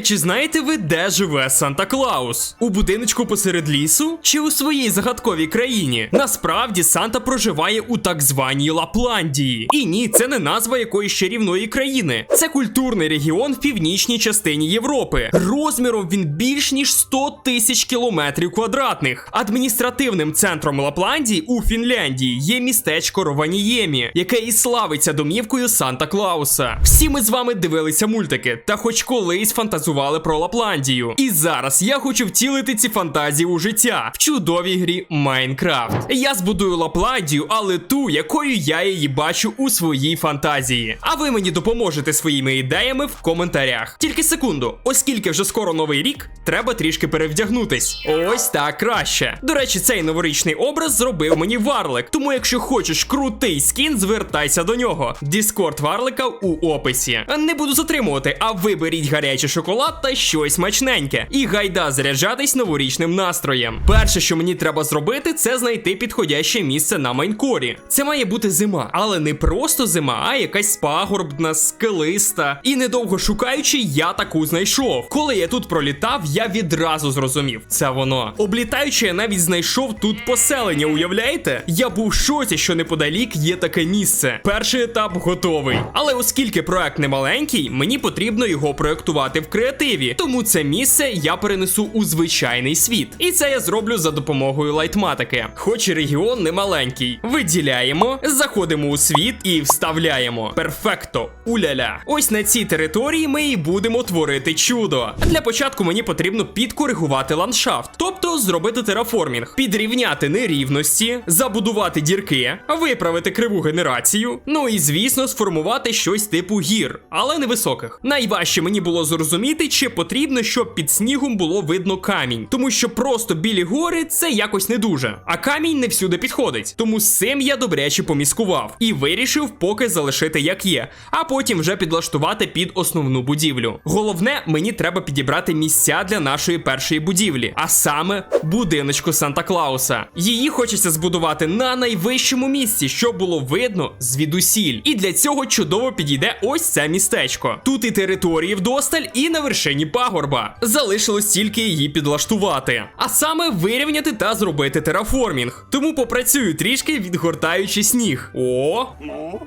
А чи знаєте ви, де живе Санта Клаус? У будиночку посеред лісу чи у своїй загадковій країні? Насправді Санта проживає у так званій Лапландії. І ні, це не назва якоїсь чарівної країни. Це культурний регіон в північній частині Європи. Розміром він більш ніж 100 тисяч кілометрів квадратних. Адміністративним центром Лапландії у Фінляндії є містечко Рованіємі, яке і славиться домівкою Санта Клауса. Всі ми з вами дивилися мультики та хоч колись фантазували про Лапландію. І зараз я хочу втілити ці фантазії у життя в чудовій грі Майнкрафт. Я збудую Лапландію, але ту, якою я її бачу у своїй фантазії. А ви мені допоможете своїми ідеями в коментарях. Тільки секунду, оскільки вже скоро новий рік, треба трішки перевдягнутись. Ось так краще. До речі, цей новорічний образ зробив мені Варлик. Тому, якщо хочеш крутий скін, звертайся до нього. Діскорд Варлика у описі. Не буду затримувати, а виберіть гарячий шоколад та щось смачненьке. І гайда заряджатись новорічним настроєм. Перше, що мені треба зробити, це знайти підходяще місце на майнкорі. Це має бути зима, але не просто зима, а якась пагорбна, скелиста. І недовго шукаючи, я таку знайшов. Коли я тут пролітав, я відразу зрозумів. Це воно. Облітаючи, я навіть знайшов тут поселення. Уявляєте? Я був в шоці, що неподалік є таке місце. Перший етап готовий. Але оскільки проект не маленький, мені потрібно його проектувати в креативі. Тому це місце я перенесу у звичайний світ. І це я зроблю за допомогою лайтматики. Хоч регіон не маленький. Виділяємо, заходимо у світ і вставляємо. Перфекто. Уляля. Ось на цій території ми і будемо творити чудо. Для початку мені потрібно підкоригувати ландшафт, тобто зробити тераформінг, підрівняти нерівності, забудувати дірки, виправити криву генерацію. Ну і звісно, сформувати щось типу гір, але невисоких. Найважче мені було зрозуміти, чи потрібно, щоб під снігом було видно камінь, тому що просто білі гори це якось не дуже. А камінь не всюди підходить. Тому з цим я добряче поміскував і вирішив поки залишити як є, а потім вже підлаштувати під основну будівлю. Головне, мені треба підібрати місця для нашої першої будівлі, а саме будиночку Санта Клауса. Її хочеться збудувати на найвищому місці, щоб було видно звідусіль. І для цього чудово підійде ось це містечко. Тут і території вдосталь, і на вершині пагорба. Залишилось тільки її підлаштувати, а саме вирівняти та зробити тераформінг. Тому попрацюю трішки, відгортаючи сніг. О,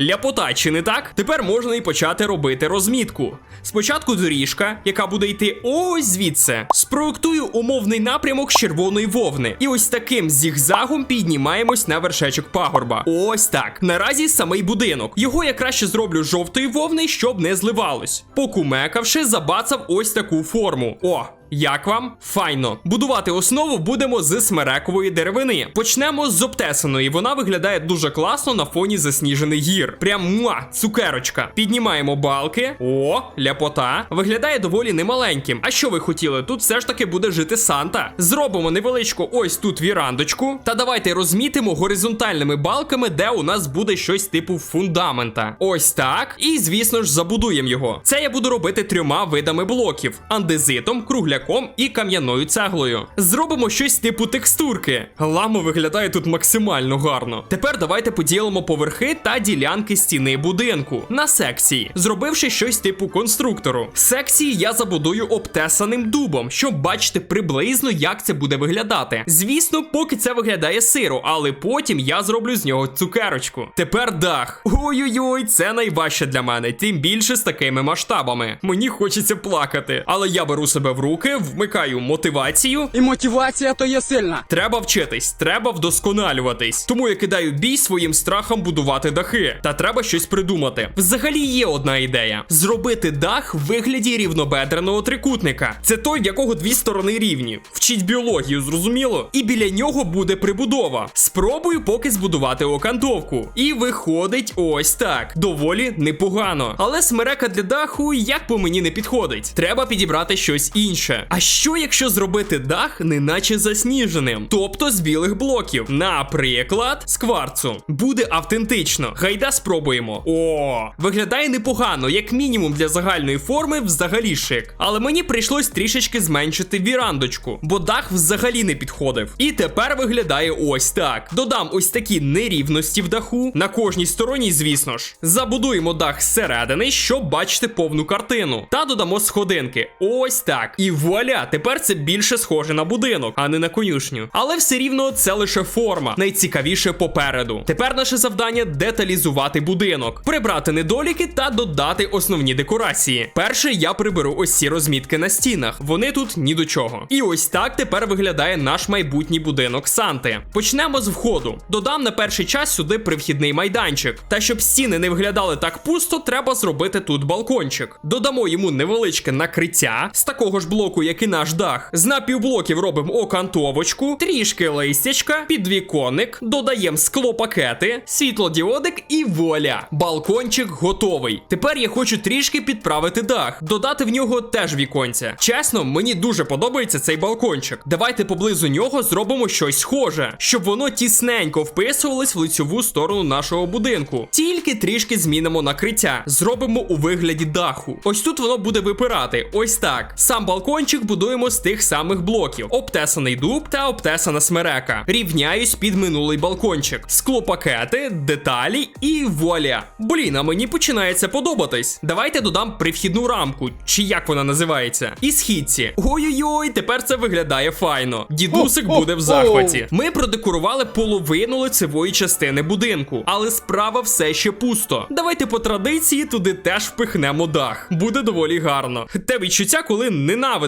ляпота, чи не так? Тепер можна і почати робити розмітку. Спочатку доріжка, яка буде йти ось звідси. Спроектую умовний напрямок з червоної вовни. І ось таким зігзагом піднімаємось на вершечок пагорба. Ось так. Наразі самий будинок. Його я краще зроблю жовтої вовни, щоб не зливалось. Покумекавши, забацав ось таку форму. О, як вам? Файно. Будувати основу будемо з смерекової деревини. Почнемо з обтесаної. Вона виглядає дуже класно на фоні засніжених гір. Прям муа, цукерочка. Піднімаємо балки. О, ляпота. Виглядає доволі немаленьким. А що ви хотіли? Тут все ж таки буде жити Санта. Зробимо невеличку ось тут вірандочку. Та давайте розмітимо горизонтальними балками, де у нас буде щось типу фундамента. Ось так. І звісно ж забудуємо його. Це я буду робити трьома видами блоків: андезитом, кругляком і кам'яною цеглою. Зробимо щось типу текстурки. Лама виглядає тут максимально гарно. Тепер давайте поділимо поверхи та ділянки стіни будинку на секції, зробивши щось типу конструктору. Секції я забудую обтесаним дубом, щоб бачити приблизно, як це буде виглядати. Звісно, поки це виглядає сиро, але потім я зроблю з нього цукерочку. Тепер дах. Ой-ой-ой, це найважче для мене, тим більше з такими масштабами. Мені хочеться плакати, але я беру себе в руки, вмикаю мотивацію. І мотивація то є сильна. Треба вчитись, треба вдосконалюватись. Тому я кидаю бій своїм страхом будувати дахи. Та треба щось придумати. Взагалі є одна ідея: зробити дах в вигляді рівнобедреного трикутника. Це той, в якого дві сторони рівні. Вчіть біологію, зрозуміло? І біля нього буде прибудова. Спробую поки збудувати окантовку. І виходить ось так. Доволі непогано. Але смерека для даху як по мені не підходить. Треба підібрати щось інше. Інше. А що якщо зробити дах, неначе засніженим? Тобто з білих блоків, наприклад, з кварцу. Буде автентично. Гайда спробуємо. О, виглядає непогано, як мінімум для загальної форми взагалі шик. Але мені прийшлось трішечки зменшити вірандочку, бо дах взагалі не підходив. І тепер виглядає ось так. Додам ось такі нерівності в даху. На кожній стороні, звісно ж. Забудуємо дах зсередини, щоб бачити повну картину. Та додамо сходинки. Ось так. І вуаля, тепер це більше схоже на будинок, а не на конюшню. Але все рівно це лише форма. Найцікавіше попереду. Тепер наше завдання деталізувати будинок, прибрати недоліки та додати основні декорації. Перше я приберу ось ці розмітки на стінах. Вони тут ні до чого. І ось так тепер виглядає наш майбутній будинок Санти. Почнемо з входу. Додам на перший час сюди привхідний майданчик. Та щоб стіни не виглядали так пусто, треба зробити тут балкончик. Додамо йому невеличке накриття з такого ж блоку, як і наш дах. З напівблоків робимо окантовочку, трішки листячка, підвіконник, додаємо склопакети, світлодіодик і вуаля. Балкончик готовий. Тепер я хочу трішки підправити дах, додати в нього теж віконця. Чесно, мені дуже подобається цей балкончик. Давайте поблизу нього зробимо щось схоже, щоб воно тісненько вписувалось в лицьову сторону нашого будинку. Тільки трішки змінимо накриття, зробимо у вигляді даху. Ось тут воно буде випирати. Ось так. Сам балкончик будуємо з тих самих блоків: обтесаний дуб та обтесана смерека. Рівняюсь під минулий балкончик. Склопакети, деталі і вуаля. Блін, а мені починається подобатись. Давайте додам привхідну рамку, чи як вона називається, і східці. Ой-ой-ой, тепер це виглядає файно. Дідусик буде в захваті. Ми продекорували половину лицевої частини будинку, але справа все ще пусто. Давайте по традиції туди теж впихнемо дах. Буде доволі гарно. Те відчуття, коли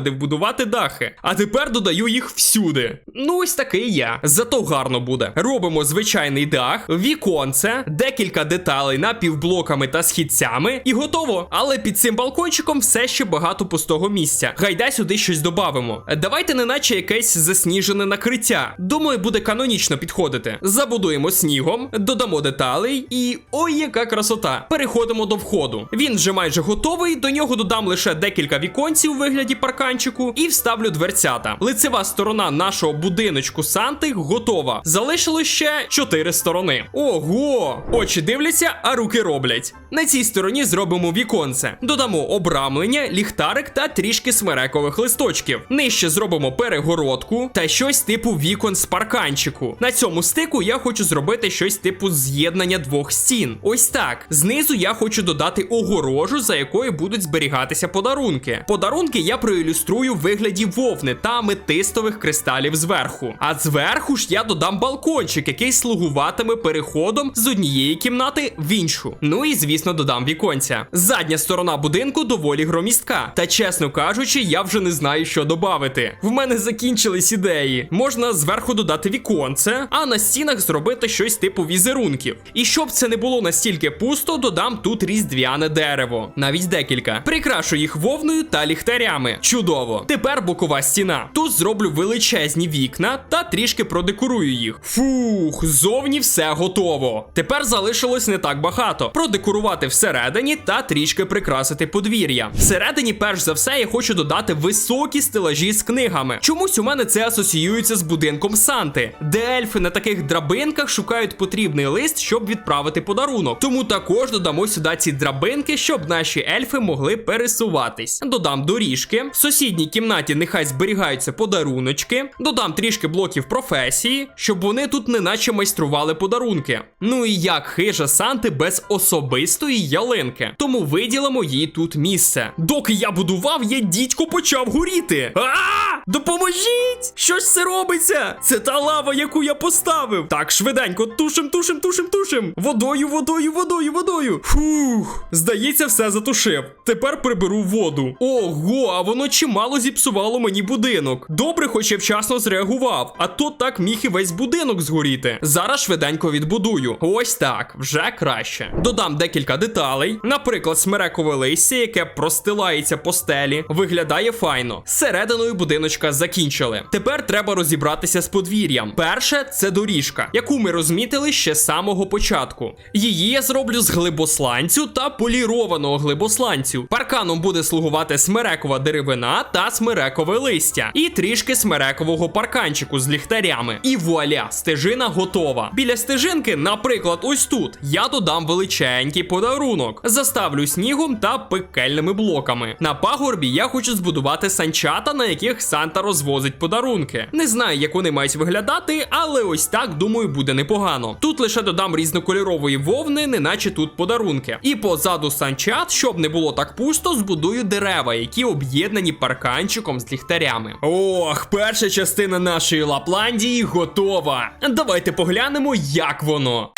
ненавидив будувати дахи. А тепер додаю їх всюди. Ну, ось такий я. Зато гарно буде. Робимо звичайний дах, віконце, декілька деталей напівблоками та східцями, і готово. Але під цим балкончиком все ще багато пустого місця. Гайда сюди щось добавимо. Давайте, неначе якесь засніжене накриття. Думаю, буде канонічно підходити. Забудуємо снігом, додамо деталей, і ой, яка красота! Переходимо до входу. Він вже майже готовий. До нього додам лише декілька віконців у вигляді парканчику і вставлю дверцята. Лицева сторона нашого будиночку Санти готова. Залишилось ще чотири сторони. Ого! Очі дивляться, а руки роблять. На цій стороні зробимо віконце. Додамо обрамлення, ліхтарик та трішки смерекових листочків. Нижче зробимо перегородку та щось типу вікон з парканчику. На цьому стику я хочу зробити щось типу з'єднання двох стін. Ось так. Знизу я хочу додати огорожу, за якою будуть зберігатися подарунки. Подарунки я проілюструю в вигляді вовни та аметистових кристалів зверху. А зверху ж я додам балкончик, який слугуватиме переходом з однієї кімнати в іншу. Ну і звісно, додам віконця. Задня сторона будинку доволі громістка. Та чесно кажучи, я вже не знаю, що додати. В мене закінчились ідеї. Можна зверху додати віконце, а на стінах зробити щось типу візерунків. І щоб це не було настільки пусто, додам тут різдвяне дерево, навіть декілька. Прикрашу їх вовною та ліхтарями. Чудово. Тепер бокова стіна. Тут зроблю величезні вікна та трішки продекорую їх. Фух, зовні все готово. Тепер залишилось не так багато. Продекорувати всередині та трішки прикрасити подвір'я. Всередині, перш за все, я хочу додати високі стелажі з книгами. Чомусь у мене це асоціюється з будинком Санти, де ельфи на таких драбинках шукають потрібний лист, щоб відправити подарунок. Тому також додамо сюди ці драбинки, щоб наші ельфи могли пересуватись. Додам доріжки. Сусідній кімнаті нехай зберігаються подаруночки. Додам трішки блоків професії, щоб вони тут неначе майстрували подарунки. Ну і як хижа Санти без особистої ялинки. Тому виділимо їй тут місце. Доки я будував, я дідько почав горіти. А! Допоможіть! Що ж це робиться? Це та лава, яку я поставив. Так, швиденько, тушим, тушим, тушим, тушим. Водою, водою, водою, водою. Фух, здається, все затушив. Тепер приберу воду. Ого, а воно чимало зіпсувало мені будинок. Добре, хоч я вчасно зреагував, а то так міг і весь будинок згоріти. Зараз швиденько відбудую. Ось так, вже краще. Додам декілька деталей. Наприклад, смерекове листя, яке простилається по стелі, виглядає файно. Серединою будиночка закінчили. Тепер треба розібратися з подвір'ям. Перше це доріжка, яку ми розмітили ще з самого початку. Її я зроблю з глибосланцю та полірованого глибосланцю. Парканом буде слугувати смерекова деревина та смерекове листя, і трішки смерекового парканчику з ліхтарями. І вуаля, стежина готова. Біля стежинки, наприклад, ось тут я додам величенький подарунок, заставлю снігом та пекельними блоками. На пагорбі я хочу збудувати санчата, на яких Санта розвозить подарунки. Не знаю, як вони мають виглядати, але ось так думаю буде непогано. Тут лише додам різнокольорової вовни, неначе тут подарунки. І позаду санчат, щоб не було так пусто, збудую дерева, які об'єднані парканчиком з ліхтарями. Ох, перша частина нашої Лапландії готова. Давайте поглянемо, як воно.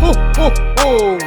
Хо-хо-хо!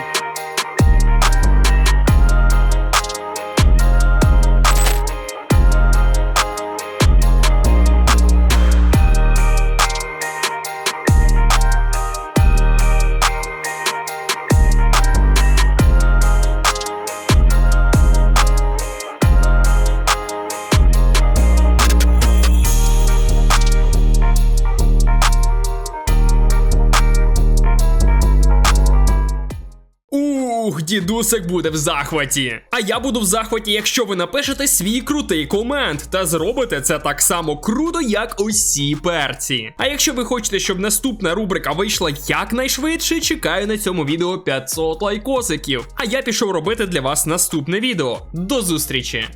Ух, дідусик буде в захваті. А я буду в захваті, якщо ви напишете свій крутий комент та зробите це так само круто, як усі перці. А якщо ви хочете, щоб наступна рубрика вийшла якнайшвидше, чекаю на цьому відео 500 лайкосиків. А я пішов робити для вас наступне відео. До зустрічі!